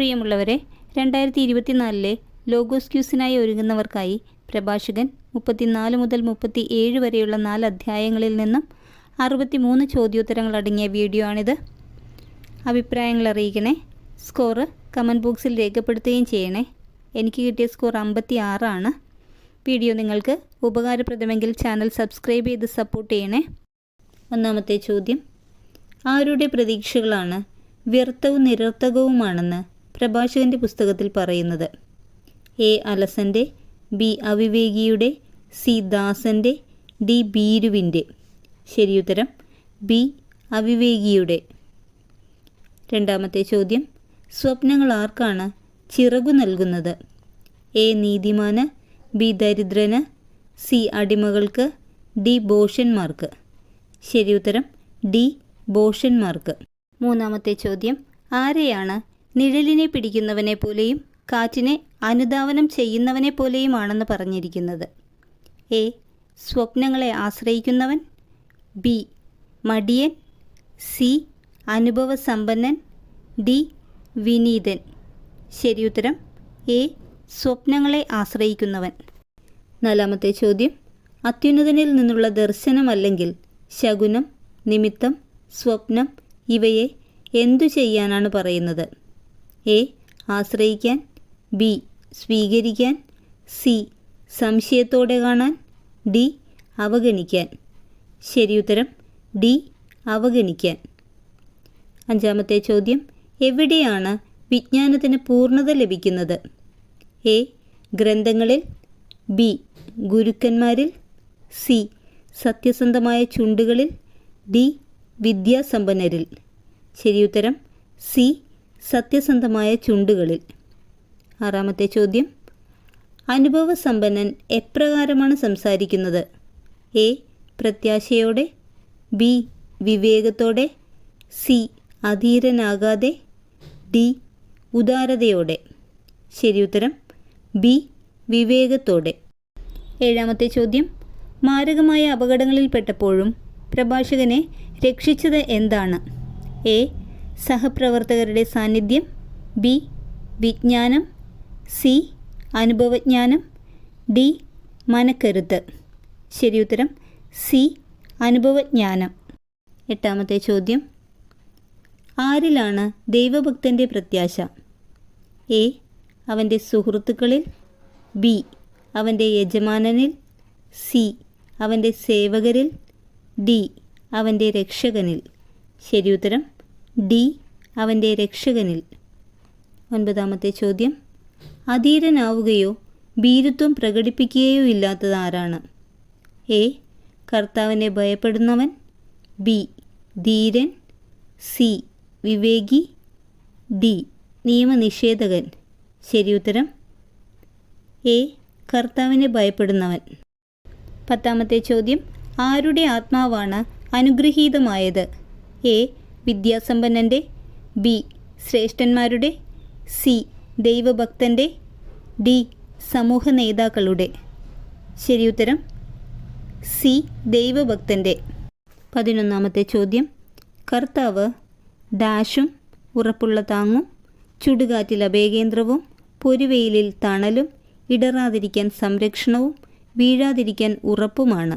പ്രിയമുള്ളവരെ രണ്ടായിരത്തി ഇരുപത്തിനാലിലെ ലോഗോസ് ക്യൂസിനായി ഒരുങ്ങുന്നവർക്കായി പ്രഭാഷകൻ മുപ്പത്തിനാല് മുതൽ മുപ്പത്തി ഏഴ് വരെയുള്ള നാല് അധ്യായങ്ങളിൽ നിന്നും അറുപത്തിമൂന്ന് ചോദ്യോത്തരങ്ങൾ അടങ്ങിയ വീഡിയോ ആണിത്. അഭിപ്രായങ്ങൾ അറിയിക്കണേ. സ്കോറ് കമന്റ് ബോക്സിൽ രേഖപ്പെടുത്തുകയും ചെയ്യണേ. എനിക്ക് കിട്ടിയ സ്കോർ അമ്പത്തി ആറാണ് വീഡിയോ നിങ്ങൾക്ക് ഉപകാരപ്രദമെങ്കിൽ ചാനൽ സബ്സ്ക്രൈബ് ചെയ്ത് സപ്പോർട്ട് ചെയ്യണേ. ഒന്നാമത്തെ ചോദ്യം. ആരുടെ പ്രതീക്ഷകളാണ് വ്യർത്ഥവും നിരർത്ഥകവുമാണെന്ന് പ്രഭാഷകന്റെ പുസ്തകത്തിൽ പറയുന്നത്. എ. അലസന്റെ ബി. അവിവേകിയുടെ സി. ദാസന്റെ ഡി. ബീരുവിന്റെ ശരിയുത്തരം ബി. അവിവേകിയുടെ. രണ്ടാമത്തെ ചോദ്യം സ്വപ്നങ്ങൾ ആർക്കാണ് ചിറകു നൽകുന്നത്? എ. നീതിമാന് ബി. ദരിദ്രന് സി. അടിമകൾക്ക് ഡി. ബോഷന്മാർക്ക് ശരിയുത്തരം ഡി. ബോഷന്മാർക്ക് മൂന്നാമത്തെ ചോദ്യം ആരെയാണ് നിഴലിനെ പിടിക്കുന്നവനെ പോലെയും കാറ്റിനെ അനുധാവനം ചെയ്യുന്നവനെ പോലെയുമാണെന്ന് പറഞ്ഞിരിക്കുന്നത്. എ. സ്വപ്നങ്ങളെ ആശ്രയിക്കുന്നവൻ. ബി. മടിയൻ. സി. അനുഭവസമ്പന്നൻ. ഡി. വിനീതൻ. ശരിയുത്തരം എ. സ്വപ്നങ്ങളെ ആശ്രയിക്കുന്നവൻ. നാലാമത്തെ ചോദ്യം. അത്യുന്നതനിൽ നിന്നുള്ള ദർശനമല്ലെങ്കിൽ ശകുനം നിമിത്തം സ്വപ്നം ഇവയെ എന്തു ചെയ്യാനാണ് പറയുന്നത്? എ. ആശ്രയിക്കാൻ ബി. സ്വീകരിക്കാൻ സി. സംശയത്തോടെ കാണാൻ ഡി. അവഗണിക്കാൻ. ശരിയുത്തരം ഡി. അവഗണിക്കാൻ. അഞ്ചാമത്തെ ചോദ്യം എവിടെയാണ് വിജ്ഞാനത്തിന് പൂർണത ലഭിക്കുന്നത്? എ. ഗ്രന്ഥങ്ങളിൽ ബി. ഗുരുക്കന്മാരിൽ സി. സത്യസന്ധമായ ചുണ്ടുകളിൽ ഡി. വിദ്യാസമ്പന്നരിൽ. ശരിയുത്തരം സി. സത്യസന്ധമായ ചുണ്ടുകളിൽ. ആറാമത്തെ ചോദ്യം. അനുഭവസമ്പന്നൻ എപ്രകാരമാണ് സംസാരിക്കുന്നത്? എ. പ്രത്യാശയോടെ. ബി. വിവേകത്തോടെ. സി. അധീരനാകാതെ. ഡി. ഉദാരതയോടെ. ശരിയുത്തരം ബി. വിവേകത്തോടെ. ഏഴാമത്തെ ചോദ്യം. മാരകമായ അപകടങ്ങളിൽപ്പെട്ടപ്പോഴും പ്രഭാഷകനെ രക്ഷിച്ചത് എന്താണ്? എ. സഹപ്രവർത്തകരുടെ സാന്നിധ്യം ബി വിജ്ഞാനം സി അനുഭവജ്ഞാനം ഡി മനക്കരുത്ത്. ശരിയുത്തരം സി അനുഭവജ്ഞാനം. എട്ടാമത്തെ ചോദ്യം. ആരിലാണ് ദൈവഭക്തന്റെ പ്രത്യാശ? എ അവന്റെ സുഹൃത്തുക്കളിൽ. ബി അവന്റെ യജമാനനിൽ. സി അവന്റെ സേവകരിൽ. ഡി അവന്റെ രക്ഷകനിൽ. ശരിയുത്തരം ഡി അവന്റെ രക്ഷകനിൽ. ഒൻപതാമത്തെ ചോദ്യം. അധീരനാവുകയോ ഭീരുത്വം പ്രകടിപ്പിക്കുകയോ ഇല്ലാത്തത് ആരാണ്? എ. കർത്താവിനെ ഭയപ്പെടുന്നവൻ. ബി. ധീരൻ. സി. വിവേകി. ഡി. നിയമനിഷേധകൻ. ശരി ഉത്തരം. എ. കർത്താവിനെ ഭയപ്പെടുന്നവൻ. പത്താമത്തെ ചോദ്യം. ആരുടെ ആത്മാവാണ് അനുഗ്രഹീതമായത്? എ. വിദ്യാസമ്പന്നന്റെ ബി. ശ്രേഷ്ഠന്മാരുടെ സി. ദൈവഭക്തന്റെ ഡി. സമൂഹ നേതാക്കളുടെ ശരിയുത്തരം സി. ദൈവഭക്തന്റെ പതിനൊന്നാമത്തെ ചോദ്യം. കർത്താവ് ഡാഷും ഉറപ്പുള്ള താങ്ങും ചുടുകാറ്റിൽ അഭയകേന്ദ്രവും പൊരുവെയിലിൽ തണലും ഇടറാതിരിക്കാൻ സംരക്ഷണവും വീഴാതിരിക്കാൻ ഉറപ്പുമാണ്.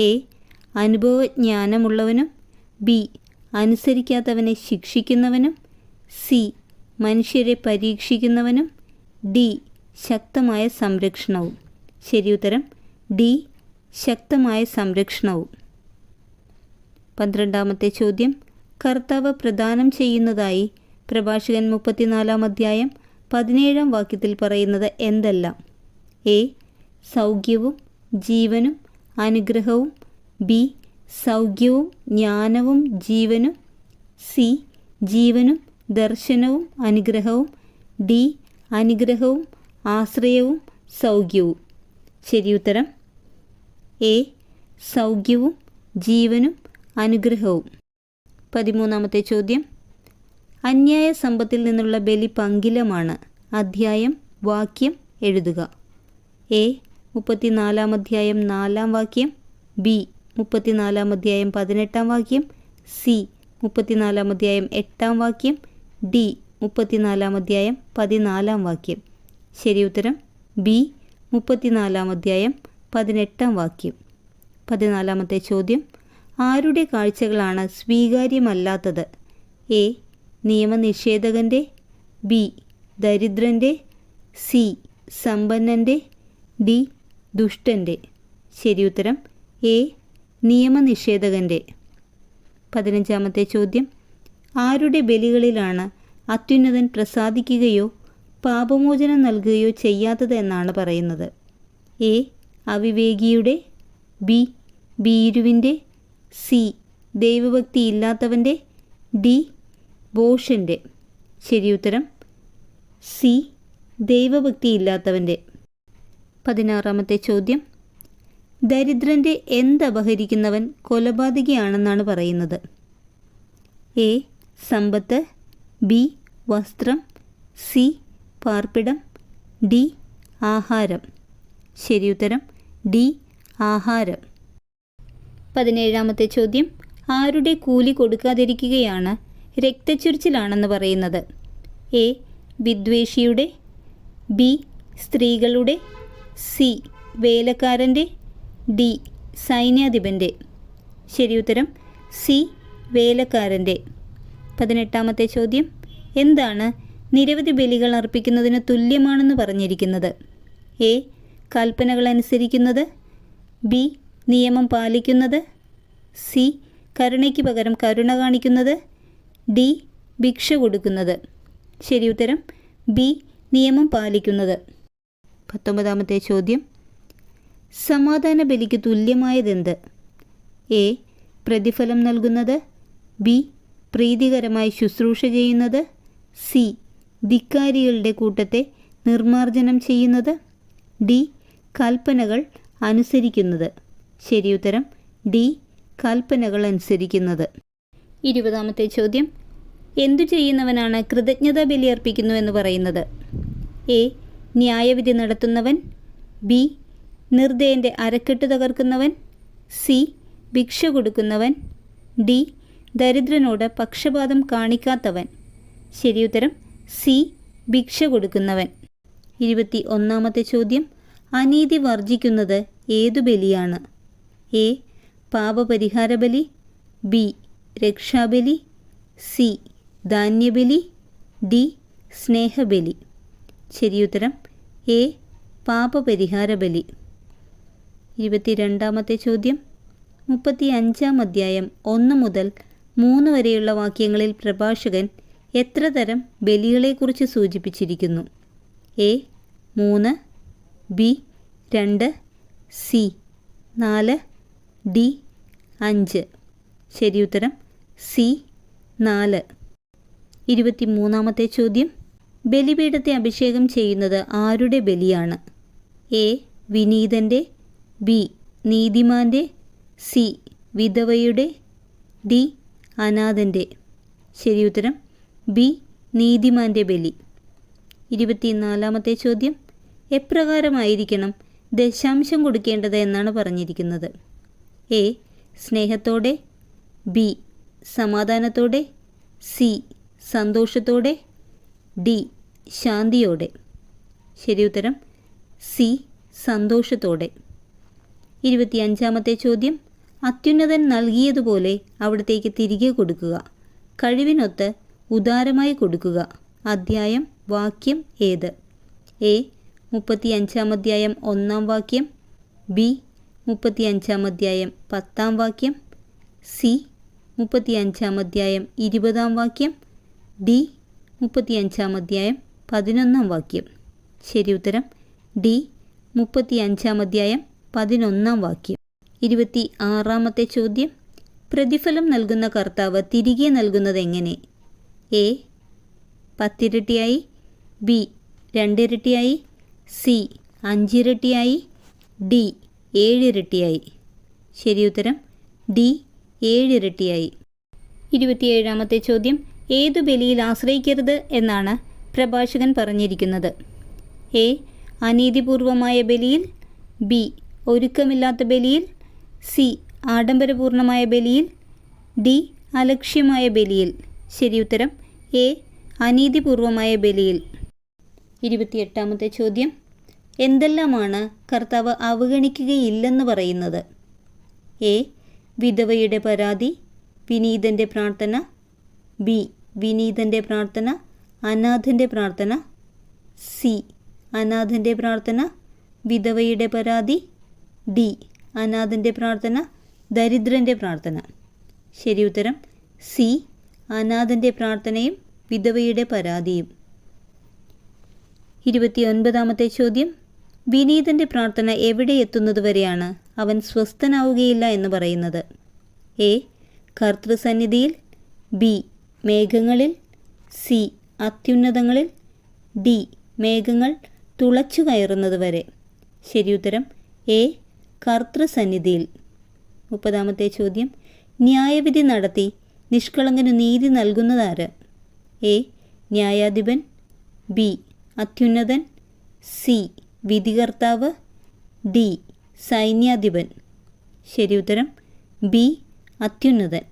എ. അനുഭവജ്ഞാനമുള്ളവനും ബി. അനുസരിക്കാത്തവനെ ശിക്ഷിക്കുന്നവനും സി മനുഷ്യരെ പരീക്ഷിക്കുന്നവനും ഡി ശക്തമായ സംരക്ഷണവും. ശരിയുത്തരം ഡി ശക്തമായ സംരക്ഷണവും. പന്ത്രണ്ടാമത്തെ ചോദ്യം കർത്താവ് പ്രദാനം ചെയ്യുന്നതായി പ്രഭാഷകൻ മുപ്പത്തിനാലാം അധ്യായം പതിനേഴാം വാക്യത്തിൽ പറയുന്നത് എന്തെല്ലാം? എ സൗഖ്യവും ജീവനും അനുഗ്രഹവും ബി സൗഖ്യവും ജ്ഞാനവും ജീവനും സി ജീവനും ദർശനവും അനുഗ്രഹവും ഡി അനുഗ്രഹവും ആശ്രയവും സൗഖ്യവും. ശരിയുത്തരം എ സൗഖ്യവും ജീവനും അനുഗ്രഹവും. പതിമൂന്നാമത്തെ ചോദ്യം. അന്യായ സമ്പത്തിൽ നിന്നുള്ള ബലി പങ്കിലമാണ്. അധ്യായം വാക്യം എഴുതുക. എ മുപ്പത്തിനാലാം അധ്യായം നാലാം വാക്യം ബി. മുപ്പത്തിനാലാം അധ്യായം പതിനെട്ടാം വാക്യം സി മുപ്പത്തിനാലാം അധ്യായം എട്ടാം വാക്യം ഡി മുപ്പത്തിനാലാം അധ്യായം പതിനാലാം വാക്യം. ശരി ഉത്തരം ബി മുപ്പത്തിനാലാം അധ്യായം പതിനെട്ടാം വാക്യം. പതിനാലാമത്തെ ചോദ്യം ആരുടെ കാഴ്ചകളാണ് സ്വീകാര്യമല്ലാത്തത്? എ നിയമനിഷേധകന്റെ ബി ദരിദ്രന്റെ സി സമ്പന്നന്റെ ഡി ദുഷ്ടന്റെ ശരിയുത്തരം എ നിയമനിഷേധകന്റെ പതിനഞ്ചാമത്തെ ചോദ്യം. ആരുടെ ബലികളിലാണ് അത്യുന്നതൻ പ്രസാദിക്കുകയോ പാപമോചനം നൽകുകയോ ചെയ്യാത്തത് എന്നാണ് പറയുന്നത്. എ. അവിവേകിയുടെ ബി. ഭീരുവിന്റെ സി. ദൈവഭക്തി ഇല്ലാത്തവന്റെ ഡി. ബോഷന്റെ ശരിയുത്തരം സി. ദൈവഭക്തി ഇല്ലാത്തവന്റെ പതിനാറാമത്തെ ചോദ്യം. ദരിദ്രന്റെ എന്തപഹരിക്കുന്നവൻ കൊലപാതകിയാണെന്നാണ് പറയുന്നത്. എ. സമ്പത്ത് ബി. വസ്ത്രം സി. പാർപ്പിടം ഡി. ആഹാരം. ശരിയുത്തരം ഡി. ആഹാരം. പതിനേഴാമത്തെ ചോദ്യം ആരുടെ കൂലി കൊടുക്കാതിരിക്കുകയാണ് രക്തച്ചൊരിച്ചിലാണെന്ന് പറയുന്നത്. എ. വിദ്വേഷിയുടെ ബി. സ്ത്രീകളുടെ സി. വേലക്കാരന്റെ ഡി. സൈന്യാധിപന്റെ ശരിയുത്തരം സി. വേലക്കാരന്റെ പതിനെട്ടാമത്തെ ചോദ്യം. എന്താണ് നിരവധി ബലികൾ അർപ്പിക്കുന്നതിന് തുല്യമാണെന്ന് പറഞ്ഞിരിക്കുന്നത്? എ. കൽപ്പനകൾ അനുസരിക്കുന്നത്. ബി. നിയമം പാലിക്കുന്നത്. സി. കരുണയ്ക്ക് പകരം കരുണ കാണിക്കുന്നത്. ഡി. ഭിക്ഷ കൊടുക്കുന്നത്. ശരിയുത്തരം ബി. നിയമം പാലിക്കുന്നത്. പത്തൊമ്പതാമത്തെ ചോദ്യം. സമാധാന ബലിക്ക് തുല്യമായതെന്ത്? എ. പ്രതിഫലം നൽകുന്നത്. ബി. പ്രീതികരമായി ശുശ്രൂഷ ചെയ്യുന്നത്. സി. ധിക്കാരികളുടെ കൂട്ടത്തെ നിർമാർജനം ചെയ്യുന്നത്. ഡി. കൽപ്പനകൾ അനുസരിക്കുന്നത്. ശരിയുത്തരം ഡി. കൽപ്പനകൾ അനുസരിക്കുന്നത്. ഇരുപതാമത്തെ ചോദ്യം. എന്തു ചെയ്യുന്നവനാണ് കൃതജ്ഞതാ ബലി അർപ്പിക്കുന്നു എന്ന് പറയുന്നത്? എ. ന്യായവിധി നടത്തുന്നവൻ. ബി. നിർദ്ദയന്റെ അരക്കെട്ട് തകർക്കുന്നവൻ സി ഭിക്ഷ കൊടുക്കുന്നവൻ ഡി ദരിദ്രനോട് പക്ഷപാതം കാണിക്കാത്തവൻ. ശരിയുത്തരം സി ഭിക്ഷ കൊടുക്കുന്നവൻ. ഇരുപത്തി ഒന്നാമത്തെ ചോദ്യം അനീതി വർജിക്കുന്നത് ഏതു ബലിയാണ്? എ പാപപരിഹാര ബലി ബി രക്ഷാബലി സി ധാന്യബലി ഡി സ്നേഹബലി. ശരിയുത്തരം എ പാപപരിഹാര ബലി. ഇരുപത്തിരണ്ടാമത്തെ ചോദ്യം. മുപ്പത്തി അഞ്ചാം അധ്യായം ഒന്ന് മുതൽ മൂന്ന് വരെയുള്ള വാക്യങ്ങളിൽ പ്രഭാഷകൻ എത്ര തരം ബലികളെക്കുറിച്ച് സൂചിപ്പിച്ചിരിക്കുന്നു? എ മൂന്ന് ബി രണ്ട് സി നാല് ഡി അഞ്ച്. ഉത്തരം സി നാല്. ഇരുപത്തിമൂന്നാമത്തെ ചോദ്യം. ബലിപീഠത്തെ അഭിഷേകം ചെയ്യുന്നത് ആരുടെ ബലിയാണ്? എ വിനീതന്റെ ബി. നീതിമാന്റെ സി. വിധവയുടെ ഡി. അനാഥന്റെ ശരി ഉത്തരം ബി. നീതിമാന്റെ ബലി. ഇരുപത്തിനാലാമത്തെ ചോദ്യം. എപ്രകാരമായിരിക്കണം ദശാംശം കൊടുക്കേണ്ടത് എന്നാണ് പറഞ്ഞിരിക്കുന്നത്? എ. സ്നേഹത്തോടെ ബി. സമാധാനത്തോടെ സി. സന്തോഷത്തോടെ ഡി. ശാന്തിയോടെ. ശരി ഉത്തരം സി. സന്തോഷത്തോടെ. ഇരുപത്തിയഞ്ചാമത്തെ ചോദ്യം. അത്യുന്നതൻ നൽകിയതുപോലെ അവിടത്തേക്ക് തിരികെ കൊടുക്കുക. കഴിവിനൊത്ത് ഉദാരമായി കൊടുക്കുക. അധ്യായം. വാക്യം ഏത്? എ. മുപ്പത്തിയഞ്ചാം അധ്യായം ഒന്നാം വാക്യം. ബി. മുപ്പത്തിയഞ്ചാം അധ്യായം പത്താം വാക്യം. സി. മുപ്പത്തിയഞ്ചാം അധ്യായം ഇരുപതാം വാക്യം. ഡി. മുപ്പത്തിയഞ്ചാം അധ്യായം പതിനൊന്നാം വാക്യം. ശരി ഉത്തരം. ഡി. മുപ്പത്തിയഞ്ചാം അധ്യായം പതിനൊന്നാം വാക്യം. ഇരുപത്തി ആറാമത്തെ ചോദ്യം. പ്രതിഫലം നൽകുന്ന കർത്താവ് തിരികെ നൽകുന്നത് എങ്ങനെ എ. പത്തിരട്ടിയായി. ബി. രണ്ടിരട്ടിയായി. സി. അഞ്ചിരട്ടിയായി. ഡി. ഏഴിരട്ടിയായി. ഉത്തരം. ഡി. ഏഴിരട്ടിയായി. ഇരുപത്തിയേഴാമത്തെ ചോദ്യം. ഏതു ബലിയിൽ ആശ്രയിക്കരുത് എന്നാണ് പ്രഭാഷകൻ പറഞ്ഞിരിക്കുന്നത്. എ. അനീതിപൂർവമായ ബലിയിൽ. ബി. ഒരുക്കമില്ലാത്ത ബലിയിൽ സി ആഡംബരപൂർണമായ ബലിയിൽ ഡി അലക്ഷ്യമായ ബലിയിൽ. ശരിയുത്തരം എ അനീതിപൂർവമായ ബലിയിൽ. ഇരുപത്തിയെട്ടാമത്തെ ചോദ്യം. എന്തെല്ലാമാണ് കർത്താവ് അവഗണിക്കുകയില്ലെന്ന് പറയുന്നത്? എ വിധവയുടെ പരാതി വിനീതന്റെ പ്രാർത്ഥന ബി വിനീതന്റെ പ്രാർത്ഥന അനാഥന്റെ പ്രാർത്ഥന സി അനാഥന്റെ പ്രാർത്ഥന വിധവയുടെ പരാതി ഡി. അനാഥന്റെ പ്രാർത്ഥന ദരിദ്രന്റെ പ്രാർത്ഥന. ശരി ഉത്തരം സി. അനാഥന്റെ പ്രാർത്ഥനയും വിധവയുടെ പരാതിയും. ഇരുപത്തിയൊൻപതാമത്തെ ചോദ്യം വിനീതന്റെ പ്രാർത്ഥന എവിടെ എത്തുന്നതുവരെയാണ് അവൻ സ്വസ്ഥനാവുകയില്ല എന്ന് പറയുന്നത്? എ. കർത്തൃസന്നിധിയിൽ ബി. മേഘങ്ങളിൽ സി. അത്യുന്നതങ്ങളിൽ ഡി. മേഘങ്ങൾ തുളച്ചു കയറുന്നതുവരെ ശരിയുത്തരം എ. കർത്തൃസന്നിധിയിൽ. മുപ്പതാമത്തെ ചോദ്യം. ന്യായവിധി നടത്തി നിഷ്കളങ്കന് നീതി നൽകുന്നതാര്? എ. ന്യായാധിപൻ. ബി. അത്യുന്നതൻ. സി. വിധികർത്താവ്. ഡി. സൈന്യാധിപൻ. ശരി ഉത്തരം. ബി. അത്യുന്നതൻ.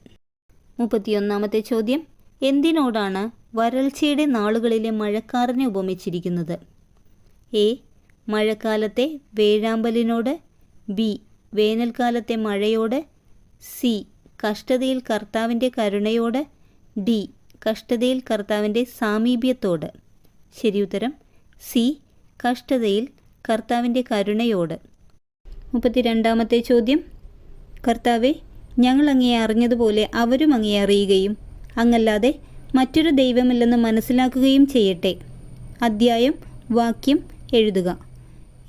മുപ്പത്തിയൊന്നാമത്തെ ചോദ്യം. എന്തിനോടാണ് വരൾച്ചയുടെ നാളുകളിലെ മഴക്കാറിനെ ഉപമിച്ചിരിക്കുന്നത്? എ. മഴക്കാലത്തെ വേഴാമ്പലിനോട്. ബി. വേനൽക്കാലത്തെ മഴയോടെ സി. കഷ്ടതയിൽ കർത്താവിന്റെ കരുണയോടെ ഡി. കഷ്ടതയിൽ കർത്താവിന്റെ സാമീപ്യത്തോട്. ഉത്തരം സി. കഷ്ടതയിൽ കർത്താവിന്റെ കരുണയോട്. മുപ്പത്തിരണ്ടാമത്തെ ചോദ്യം. കർത്താവെ ഞങ്ങൾ അങ്ങയെ അറിഞ്ഞതുപോലെ അവരും അങ്ങയെ അറിയുകയും അങ്ങല്ലാതെ മറ്റൊരു ദൈവമില്ലെന്ന് മനസ്സിലാക്കുകയും ചെയ്യട്ടെ. അദ്ധ്യായം വാക്യം എഴുതുക.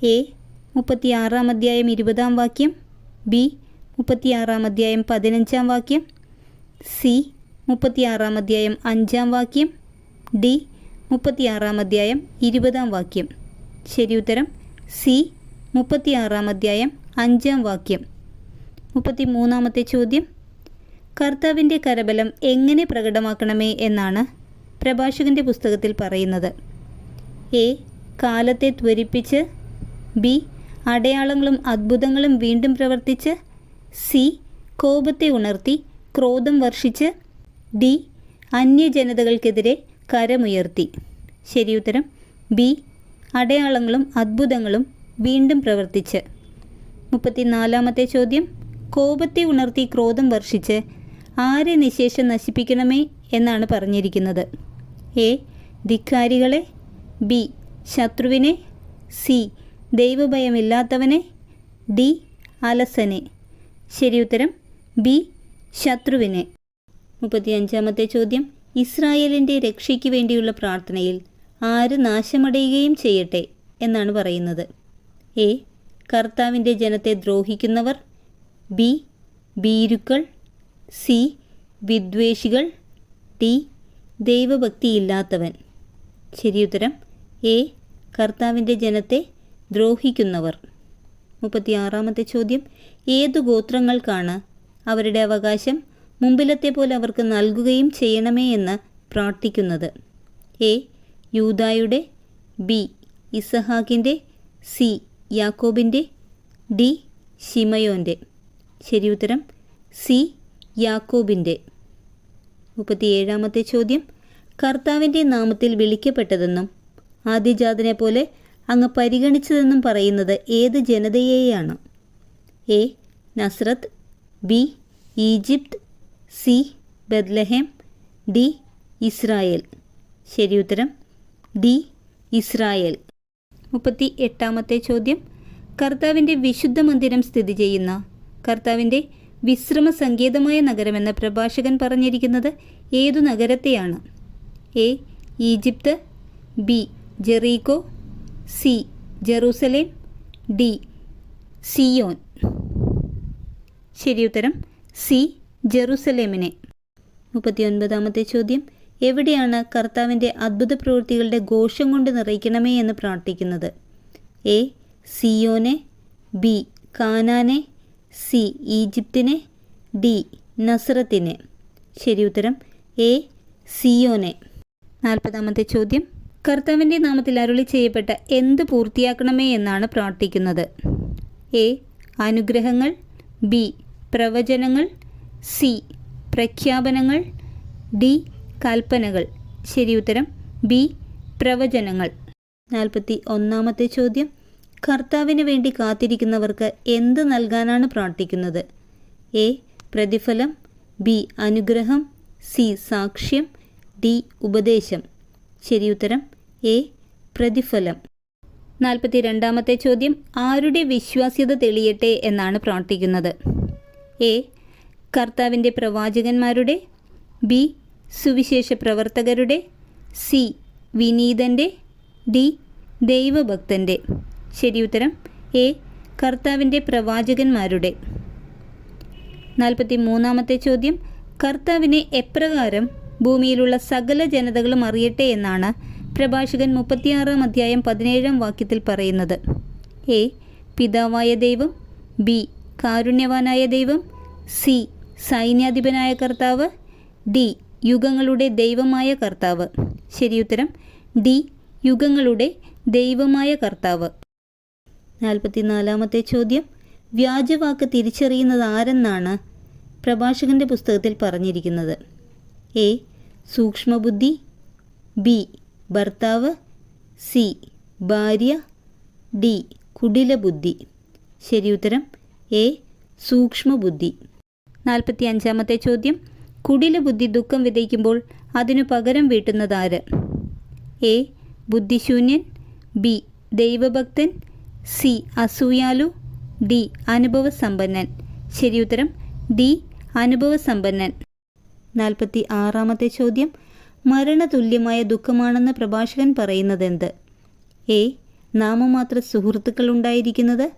എ. മുപ്പത്തിയാറാം അധ്യായം ഇരുപതാം വാക്യം ബി മുപ്പത്തിയാറാം അധ്യായം പതിനഞ്ചാം വാക്യം സി മുപ്പത്തിയാറാം അധ്യായം അഞ്ചാം വാക്യം ഡി മുപ്പത്തിയാറാം അധ്യായം ഇരുപതാം വാക്യം. ശരി ഉത്തരം സി മുപ്പത്തിയാറാം അധ്യായം അഞ്ചാം വാക്യം. മുപ്പത്തി മൂന്നാമത്തെ ചോദ്യം കർത്താവിന്റെ കരബലം എങ്ങനെ പ്രകടമാക്കണമേ എന്നാണ് പ്രഭാഷകന്റെ പുസ്തകത്തിൽ പറയുന്നത്. എ കാലത്തെ ത്വരിപ്പിച്ച് ബി അടയാളങ്ങളും അത്ഭുതങ്ങളും വീണ്ടും പ്രവർത്തിച്ച് സി കോപത്തെ ഉണർത്തി ക്രോധം വർഷിച്ച് ഡി അന്യജനതകൾക്കെതിരെ കരമുയർത്തി. ശരിയുത്തരം ബി അടയാളങ്ങളും അത്ഭുതങ്ങളും വീണ്ടും പ്രവർത്തിച്ച്. മുപ്പത്തിനാലാമത്തെ ചോദ്യം. കോപത്തെ ഉണർത്തി ക്രോധം വർഷിച്ച് ആരെ നിശേഷം നശിപ്പിക്കണമേ എന്നാണ് പറഞ്ഞിരിക്കുന്നത്. എ. ധിക്കാരികളെ. ബി. ശത്രുവിനെ. സി. ദൈവഭയമില്ലാത്തവനെ ഡി അലസനെ. ശരിയുത്തരം ബി ശത്രുവിനെ. മുപ്പത്തിയഞ്ചാമത്തെ ചോദ്യം. ഇസ്രായേലിന്റെ രക്ഷയ്ക്ക് വേണ്ടിയുള്ള പ്രാർത്ഥനയിൽ ആര് നാശമടയുകയും ചെയ്യട്ടെ എന്നാണ് പറയുന്നത്. എ. കർത്താവിന്റെ ജനത്തെ ദ്രോഹിക്കുന്നവർ. ബി. ഭീരുക്കൾ. സി. വിദ്വേഷികൾ. ഡി. ദൈവഭക്തിയില്ലാത്തവൻ. ശരിയുത്തരം എ. കർത്താവിന്റെ ജനത്തെ ദ്രോഹിക്കുന്നവർ. മുപ്പത്തിയാറാമത്തെ ചോദ്യം. ഏതു ഗോത്രങ്ങൾക്കാണ് അവരുടെ അവകാശം? മുമ്പിലത്തെ പോലെ അവർക്ക് നൽകുകയും ചെയ്യണമേ എന്ന് പ്രാർത്ഥിക്കുന്നത്. എ. യൂതായുടെ ബി. ഇസഹാക്കിന്റെ സി. യാക്കോബിന്റെ ഡി. ഷിമയോന്റെ ഉത്തരം സി. യാക്കോബിന്റെ മുപ്പത്തിയേഴാമത്തെ ചോദ്യം. കർത്താവിന്റെ നാമത്തിൽ വിളിക്കപ്പെട്ടതെന്നും ആദ്യജാതനെ പോലെ അങ്ങ് പരിഗണിച്ചതെന്നും പറയുന്നത് ഏത് ജനതയെയാണ്? A. Nazareth B. Egypt C. Bethlehem D. Israel. ശരി ഉത്തരം ഡി. ഇസ്രായേൽ. മുപ്പത്തി എട്ടാമത്തെ ചോദ്യം. കർത്താവിന്റെ വിശുദ്ധ മന്ദിരം സ്ഥിതി ചെയ്യുന്ന കർത്താവിന്റെ വിശ്രമ സങ്കേതമായ നഗരമെന്ന പ്രഭാഷകൻ പറഞ്ഞിരിക്കുന്നത് ഏതു നഗരത്തെയാണ്? A. Egypt B. Jericho C Jerusalem. D Zion. ശരി ഉത്തരം സി ജെറൂസലേമിനെ. മുപ്പത്തിയൊൻപതാമത്തെ ചോദ്യം എവിടെയാണ് കർത്താവിന്റെ അത്ഭുത പ്രവൃത്തികളുടെ ഘോഷം കൊണ്ട് നിറയ്ക്കണമേ എന്ന് പ്രാർത്ഥിക്കുന്നത്? എ സിയോനെ. ബി കാനാനെ. സി ഈജിപ്തിനെ. ഡി നസ്രത്തിനെ. ശരി ഉത്തരം എ സിയോനെ. നാൽപ്പതാമത്തെ ചോദ്യം കർത്താവിന്റെ നാമത്തിൽ അരുളി ചെയ്യപ്പെട്ട എന്ത് പൂർത്തിയാക്കണമേ എന്നാണ് പ്രാർത്ഥിക്കുന്നത്. എ. അനുഗ്രഹങ്ങൾ. ബി. പ്രവചനങ്ങൾ. സി. പ്രഖ്യാപനങ്ങൾ. ഡി. കൽപ്പനകൾ. ശരി ഉത്തരം. ബി. പ്രവചനങ്ങൾ. നാൽപ്പത്തി ഒന്നാമത്തെ ചോദ്യം. കർത്താവിന് വേണ്ടി കാത്തിരിക്കുന്നവർക്ക് എന്ത് നൽകാനാണ് പ്രാർത്ഥിക്കുന്നത്? എ. പ്രതിഫലം. ബി. അനുഗ്രഹം. സി. സാക്ഷ്യം. ഡി. ഉപദേശം. ശരി ഉത്തരം. എ. പ്രതിഫലം. നാൽപ്പത്തി രണ്ടാമത്തെ ചോദ്യം ആരുടെ വിശ്വാസ്യത തെളിയട്ടെ എന്നാണ് പ്രാർത്ഥിക്കുന്നത്? എ. കർത്താവിന്റെ പ്രവാചകന്മാരുടെ ബി. സുവിശേഷ പ്രവർത്തകരുടെ സി. വിനീതന്റെ ഡി. ദൈവഭക്തന്റെ. ശരിയുത്തരം എ. കർത്താവിന്റെ പ്രവാചകന്മാരുടെ. നാൽപ്പത്തി മൂന്നാമത്തെ ചോദ്യം കർത്താവിനെ എപ്രകാരം ഭൂമിയിലുള്ള സകല ജനതകളും അറിയട്ടെ എന്നാണ് പ്രഭാഷകൻ മുപ്പത്തിയാറാം അധ്യായം പതിനേഴാം വാക്യത്തിൽ പറയുന്നത്. എ. പിതാവായ ദൈവം. ബി. കാരുണ്യവാനായ ദൈവം. സി. സൈന്യാധിപനായ കർത്താവ്. ഡി. യുഗങ്ങളുടെ ദൈവമായ കർത്താവ്. ശരിയുത്തരം ഡി. യുഗങ്ങളുടെ ദൈവമായ കർത്താവ്. നാൽപ്പത്തിനാലാമത്തെ ചോദ്യം. വ്യാജവാക്ക് തിരിച്ചറിയുന്നത് ആരെന്നാണ് പ്രഭാഷകന്റെ പുസ്തകത്തിൽ പറഞ്ഞിരിക്കുന്നത്. എ. സൂക്ഷ്മബുദ്ധി. ബി. ഭർത്താവ് സി. ഭാര്യ ഡി. കുടിലബുദ്ധി. ശരിയുത്തരം എ. സൂക്ഷ്മബുദ്ധി. നാൽപ്പത്തി അഞ്ചാമത്തെ ചോദ്യം. കുടിലബുദ്ധി ദുഃഖം വിതയ്ക്കുമ്പോൾ അതിനു പകരം വീട്ടുന്നതാര്? എ. ബുദ്ധിശൂന്യൻ. ബി. ദൈവഭക്തൻ. സി. അസൂയാലു. ഡി. അനുഭവസമ്പന്നൻ. ശരിയുത്തരം ഡി. അനുഭവസമ്പന്നൻ. നാൽപ്പത്തി ആറാമത്തെ ചോദ്യം. മരണതുല്യമായ ദുഃഖമാണെന്ന് പ്രഭാഷകൻ പറയുന്നതെന്ത്? എ. നാമമാത്ര സുഹൃത്തുക്കൾ ഉണ്ടായിരിക്കുന്നത്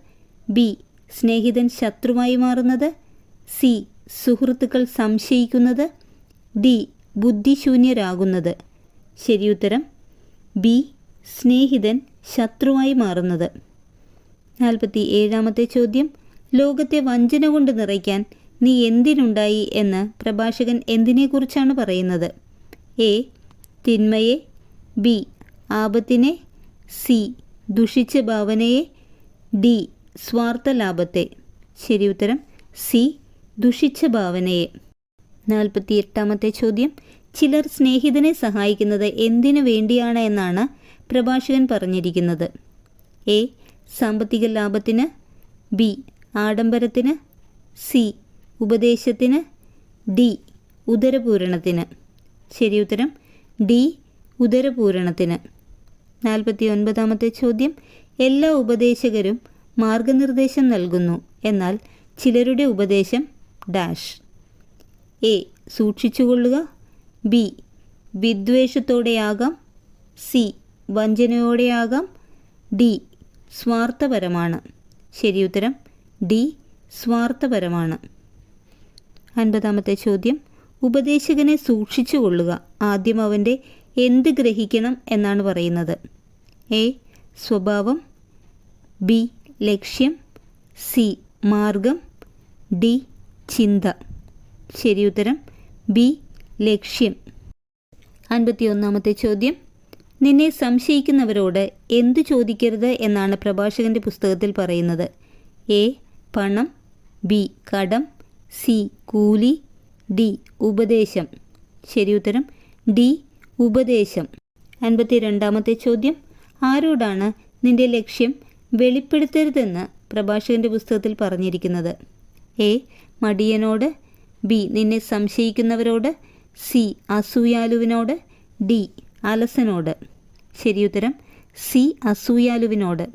ബി. സ്നേഹിതൻ ശത്രുവായി മാറുന്നത്. സി. സുഹൃത്തുക്കൾ സംശയിക്കുന്നത്. ഡി. ബുദ്ധിശൂന്യരാകുന്നത്. ശരിയുത്തരം ബി. സ്നേഹിതൻ ശത്രുവായി മാറുന്നത്. നാൽപ്പത്തി ഏഴാമത്തെ ചോദ്യം. ലോകത്തെ വഞ്ചന കൊണ്ട് നിറയ്ക്കാൻ നീ എന്തിനുണ്ടായി എന്ന് പ്രഭാഷകൻ എന്തിനെക്കുറിച്ചാണ് പറയുന്നത്? എ തിന്മയെ ബി ആപത്തിനെ സി ദുഷിച്ച ഭാവനയെ ഡി സ്വാർത്ഥ ലാഭത്തെ ശരി ഉത്തരം സി ദുഷിച്ച ഭാവനയെ. നാൽപ്പത്തി എട്ടാമത്തെ ചോദ്യം ചിലർ സ്നേഹിതനെ സഹായിക്കുന്നത് എന്തിനു വേണ്ടിയാണ് എന്നാണ് പ്രഭാഷകൻ പറഞ്ഞിരിക്കുന്നത്. എ സാമ്പത്തിക ലാഭത്തിന് ബി ആഡംബരത്തിന് സി ഉപദേശത്തിന് ഡി ഉദരപൂരണത്തിന്. ശരിയുത്തരം ഡി. ഉദരപൂരണത്തിന്. നാൽപ്പത്തി ഒൻപതാമത്തെ ചോദ്യം. എല്ലാ ഉപദേശകരും മാർഗനിർദ്ദേശം നൽകുന്നു. എന്നാൽ ചിലരുടെ ഉപദേശം ഡാഷ്. എ. സൂക്ഷിച്ചുകൊള്ളുക. ബി. വിദ്വേഷത്തോടെയാകാം. സി. വഞ്ചനയോടെയാകാം. ഡി. സ്വാർത്ഥപരമാണ്. ശരിയുത്തരം ഡി. സ്വാർത്ഥപരമാണ്. അൻപതാമത്തെ ചോദ്യം. ഉപദേശകനെ സൂക്ഷിച്ചുകൊള്ളുക ആദ്യം അവന്റെ എന്ത് ഗ്രഹിക്കണം എന്നാണ് പറയുന്നത്. എ. സ്വഭാവം. ബി. ലക്ഷ്യം. സി. മാർഗം. ഡി. ചിന്ത. ശരിയുത്തരം ബി. ലക്ഷ്യം. അൻപത്തി ഒന്നാമത്തെ ചോദ്യം. നിന്നെ സംശയിക്കുന്നവരോട് എന്തു ചോദിക്കരുത് എന്നാണ് പ്രഭാഷകന്റെ പുസ്തകത്തിൽ പറയുന്നത്. എ. പണം. ബി. കടം. സി. കൂലി. ഡി ഉപദേശം. ശരിയുത്തരം ഡി ഉപദേശം. അൻപത്തി രണ്ടാമത്തെ ചോദ്യം. ആരോടാണ് നിന്റെ ലക്ഷ്യം വെളിപ്പെടുത്തരുതെന്ന് പ്രഭാഷകന്റെ പുസ്തകത്തിൽ പറഞ്ഞിരിക്കുന്നത്? എ. മടിയനോട്. ബി. നിന്നെ സംശയിക്കുന്നവരോട്. സി. അസൂയാലുവിനോട്. ഡി. അലസനോട്. ശരിയുത്തരം സി. അസൂയാലുവിനോട്.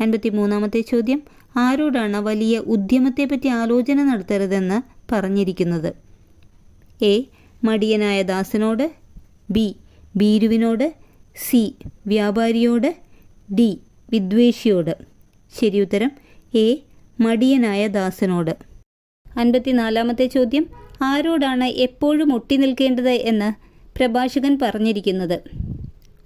അൻപത്തി മൂന്നാമത്തെ ചോദ്യം. ആരോടാണ് വലിയ ഉദ്യമത്തെപ്പറ്റി ആലോചന നടത്തരുതെന്ന് പറഞ്ഞിരിക്കുന്നത്? എ. മടിയനായ ദാസനോട് ബി. ഭീരുവിനോട് സി. വ്യാപാരിയോട് ഡി. വിദ്വേഷിയോട്. ശരിയുത്തരം എ. മടിയനായ ദാസനോട്. അൻപത്തിനാലാമത്തെ ചോദ്യം ആരോടാണ് എപ്പോഴും ഒട്ടി നിൽക്കേണ്ടത് എന്ന് പ്രഭാഷകൻ പറഞ്ഞിരിക്കുന്നത്?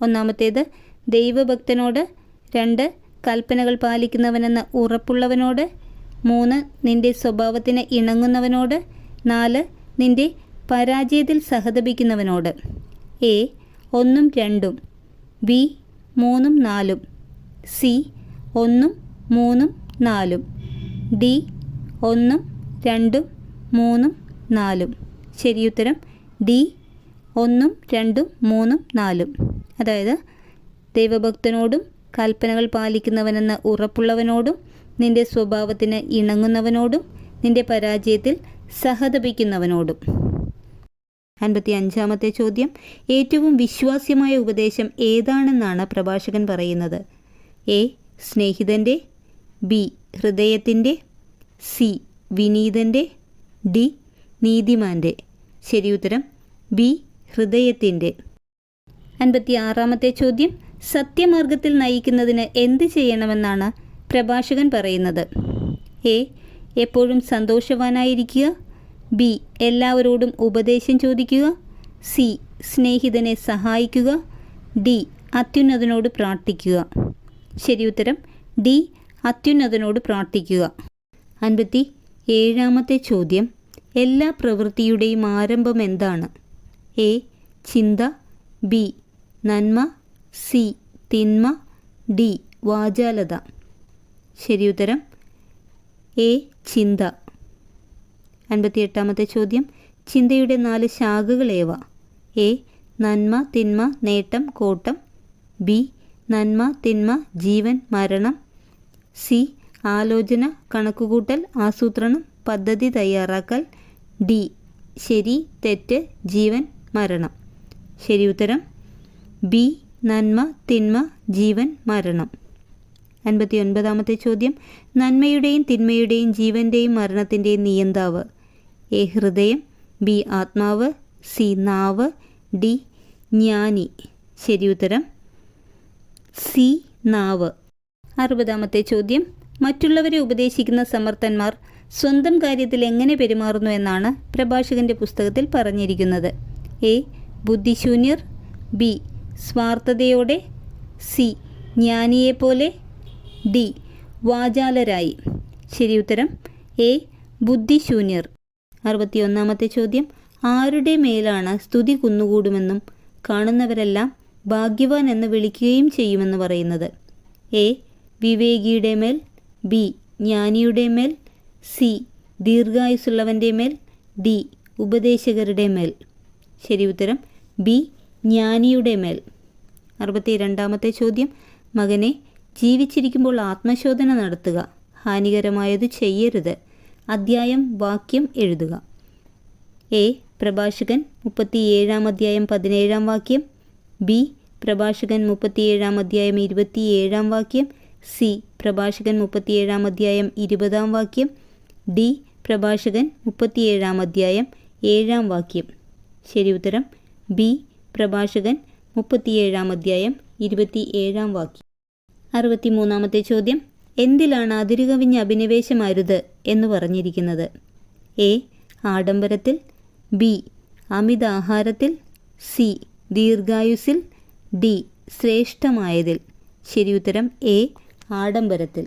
ഒന്നാമത്തേത് ദൈവഭക്തനോട് രണ്ട് കൽപ്പനകൾ പാലിക്കുന്നവനെന്ന് ഉറപ്പുള്ളവനോട് മൂന്ന് നിന്റെ സ്വഭാവത്തിന് ഇണങ്ങുന്നവനോട് നാല് നിന്റെ പരാജയത്തിൽ സഹതപിക്കുന്നവനോട് എ ഒന്നും രണ്ടും ബി മൂന്നും നാലും സി ഒന്നും മൂന്നും നാലും ഡി ഒന്നും രണ്ടും മൂന്നും നാലും. ശരിയുത്തരം ഡി ഒന്നും രണ്ടും മൂന്നും നാലും. അതായത് ദൈവഭക്തനോടും കൽപ്പനകൾ പാലിക്കുന്നവനെന്ന് ഉറപ്പുള്ളവനോടും നിന്റെ സ്വഭാവത്തിന് ഇണങ്ങുന്നവനോടും നിന്റെ പരാജയത്തിൽ സഹതപിക്കുന്നവനോടും. അൻപത്തി അഞ്ചാമത്തെ ചോദ്യം. ഏറ്റവും വിശ്വാസ്യമായ ഉപദേശം ഏതാണെന്നാണ് പ്രഭാഷകൻ പറയുന്നത്? എ. സ്നേഹിതന്റെ ബി. ഹൃദയത്തിന്റെ സി. വിനീതന്റെ ഡി. നീതിമാന്റെ ശരിയുത്തരം ബി. ഹൃദയത്തിന്റെ അൻപത്തി ആറാമത്തെ ചോദ്യം. സത്യമാർഗത്തിൽ നയിക്കുന്നതിന് എന്ത് ചെയ്യണമെന്നാണ് പ്രഭാഷകൻ പറയുന്നത്? എ. എപ്പോഴും സന്തോഷവാനായിരിക്കുക. ബി. എല്ലാവരോടും ഉപദേശം ചോദിക്കുക. സി. സ്നേഹിതനെ സഹായിക്കുക. ഡി. അത്യുന്നതനോട് പ്രാർത്ഥിക്കുക. ശരി ഉത്തരം. ഡി. അത്യുന്നതനോട് പ്രാർത്ഥിക്കുക. അൻപത്തി ഏഴാമത്തെ ചോദ്യം. എല്ലാ പ്രവൃത്തിയുടെയും ആരംഭം എന്താണ്? എ. ചിന്ത. ബി. നന്മ. സി. തിന്മ. ഡി. വാചാലത. ശരിയുത്തരം എ. ചിന്ത. അൻപത്തിയെട്ടാമത്തെ ചോദ്യം. ചിന്തയുടെ നാല് ശാഖകളേവ എ നന്മ തിന്മ നേട്ടം കോട്ടം. ബി നന്മ തിന്മ ജീവൻ മരണം. സി ആലോചന കണക്കുകൂട്ടൽ ആസൂത്രണം പദ്ധതി തയ്യാറാക്കൽ. ഡി ശരി തെറ്റ് ജീവൻ മരണം. ശരി ഉത്തരം. ബി നന്മ തിന്മ ജീവൻ മരണം. അൻപത്തി ഒൻപതാമത്തെ ചോദ്യം. നന്മയുടെയും തിന്മയുടെയും ജീവന്റെയും മരണത്തിന്റെയും നിയന്താവ് എ ഹൃദയം ബി ആത്മാവ് സി നാവ് ഡി ജ്ഞാനി. ശരി ഉത്തരം സി നാവ്. അറുപതാമത്തെ ചോദ്യം മറ്റുള്ളവരെ ഉപദേശിക്കുന്ന സമർത്ഥന്മാർ സ്വന്തം കാര്യത്തിൽ എങ്ങനെ പെരുമാറുന്നു എന്നാണ് പ്രഭാഷകന്റെ പുസ്തകത്തിൽ പറഞ്ഞിരിക്കുന്നത്. എ ബുദ്ധിശൂന്യർ ബി സ്വാർത്ഥതയോടെ സി ജ്ഞാനിയെപ്പോലെ ഡി വാചാലരായി. ശരി ഉത്തരം എ ബുദ്ധിശൂന്യർ. അറുപത്തിയൊന്നാമത്തെ ചോദ്യം. ആരുടെ മേലാണ് സ്തുതി കുന്നുകൂടുമെന്നും കാണുന്നവരെല്ലാം ഭാഗ്യവാൻ എന്ന് വിളിക്കുകയും ചെയ്യുമെന്ന് പറയുന്നത്. എ. വിവേകിയുടെ മേൽ. ബി. ജ്ഞാനിയുടെ മേൽ. സി. ദീർഘായുസുള്ളവന്റെ മേൽ. ഡി. ഉപദേശകരുടെ മേൽ. ശരി ഉത്തരം. ബി. ജ്ഞാനിയുടെ മേൽ. അറുപത്തി രണ്ടാമത്തെ ചോദ്യം. മകനെ ജീവിച്ചിരിക്കുമ്പോൾ ആത്മശോധന നടത്തുക. ഹാനികരമായത് ചെയ്യരുത്. അദ്ധ്യായം വാക്യം എഴുതുക. എ. പ്രഭാഷകൻ മുപ്പത്തിയേഴാം അധ്യായം പതിനേഴാം വാക്യം. ബി. പ്രഭാഷകൻ മുപ്പത്തിയേഴാം അധ്യായം ഇരുപത്തിയേഴാം വാക്യം. സി. പ്രഭാഷകൻ മുപ്പത്തിയേഴാം അധ്യായം ഇരുപതാം വാക്യം. ഡി. പ്രഭാഷകൻ മുപ്പത്തിയേഴാം അധ്യായം ഏഴാം വാക്യം. ശരി ഉത്തരം. ബി. പ്രഭാഷകൻ മുപ്പത്തിയേഴാം അധ്യായം ഇരുപത്തി ഏഴാം വാക്യം. അറുപത്തിമൂന്നാമത്തെ ചോദ്യം. എന്തിലാണ് അതിരുകവിഞ്ഞ അഭിനിവേശമരുത് എന്ന് പറഞ്ഞിരിക്കുന്നത്? എ. ആഡംബരത്തിൽ ബി. അമിത ആഹാരത്തിൽ സി. ദീർഘായുസിൽ ഡി. ശ്രേഷ്ഠമായതിൽ. ശരിയുത്തരം എ. ആഡംബരത്തിൽ.